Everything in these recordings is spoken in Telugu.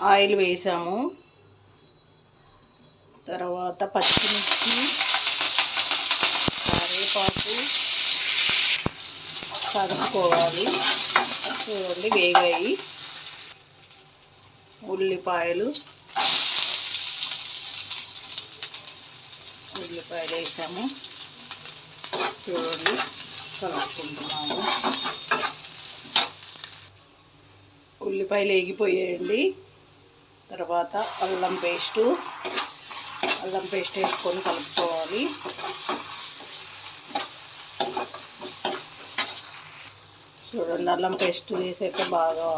ఆయిల్ వేసాము. తర్వాత పచ్చిమిర్చి కరివేపాకు కలుపుకోవాలి. చూడండి వేగాయి. ఉల్లిపాయలు. ఉల్లిపాయలు వేసాము. చూడండి కలుపుకుంటున్నాము. ఉల్లిపాయలు వేగిపోయాయండి. తర్వాత అల్లం పేస్టు. అల్లం పేస్ట్ వేసుకొని కలుపుకోవాలి. చూడండి అల్లం పేస్ట్ వేసైతే బాగా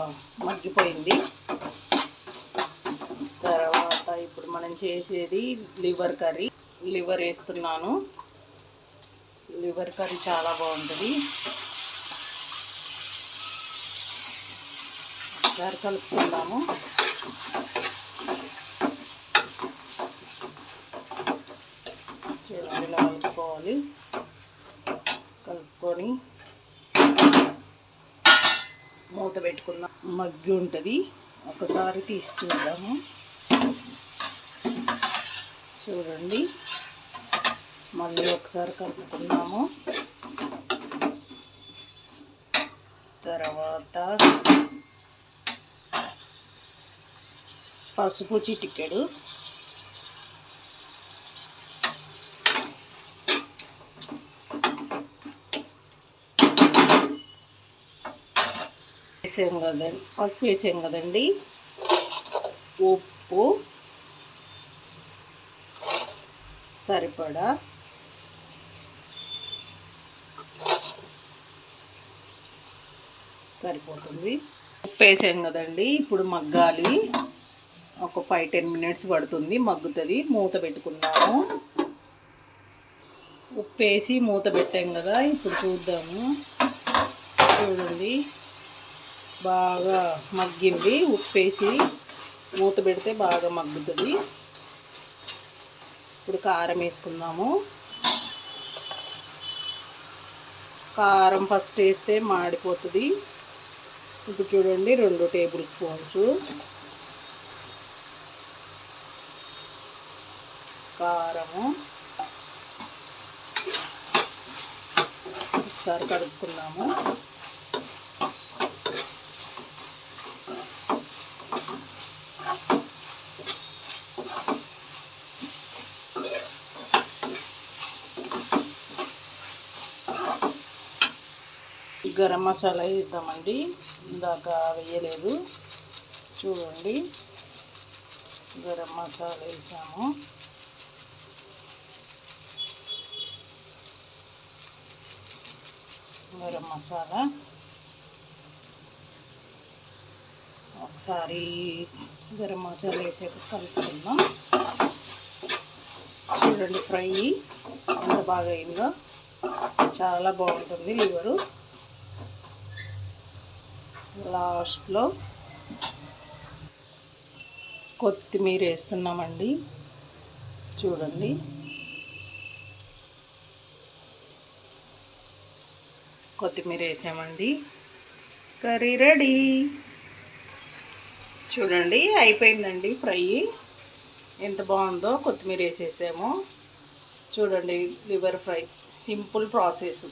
మగ్గిపోయింది. తర్వాత ఇప్పుడు మనం చేసేది లివర్ కర్రీ. లివర్ వేస్తున్నాను. లివర్ కర్రీ చాలా బాగుంటుంది. ఒకసారి కలుపుకుందాము చూడండి ఇలా కలుపుకోవాలి కలుపుకొని మూత పెట్టుకున్న మగ్గి ఉంటుంది. ఒకసారి తీసి చూద్దాము. చూడండి. మళ్ళీ ఒకసారి కలుపుకున్నాము తర్వాత పసుపు చిటికెడు. వేసాం కదండి పసుపు వేసాం కదండి. ఉప్పు సరిపడా. సరిపోతుంది. ఉప్పు వేసాం కదండి ఇప్పుడు మగ్గాలి. ఒక ఫైవ్ టెన్ మినిట్స్ పడుతుంది మగ్గుతుంది. మూత పెట్టుకున్నాము. ఉప్పు వేసి మూత పెట్టాం కదా ఇప్పుడు చూద్దాము. చూడండి. బాగా మగ్గింది. ఉప్పు వేసి మూత పెడితే బాగా మగ్గుతుంది. ఇప్పుడు కారం వేసుకుందాము. కారం ఫస్ట్ వేస్తే మాడిపోతుంది. ఇప్పుడు చూడండి రెండు టేబుల్ స్పూన్స్. కారము. ఒకసారి కలుపుకున్నాము గరం మసాలా వేద్దామండి. ఇందాక వేయలేదు. చూడండి. గరం మసాలా వేసాము. గరం మసాలా. ఒకసారి గరం మసాలా వేసాక కలుపుకుందాం. చూడండి ఫ్రై ఎంత బాగా అయిందో. చాలా బాగుంటుంది లివరు. లాస్ట్లో కొత్తిమీర వేస్తున్నామండి. చూడండి. కొత్తిమీర వేసామండి. Curry ready. చూడండి అయిపోయిందండి ఫ్రై. ఎంత బాగుందో కొత్తిమీర వేసేసాము. చూడండి లివర్ ఫ్రై. Simple process.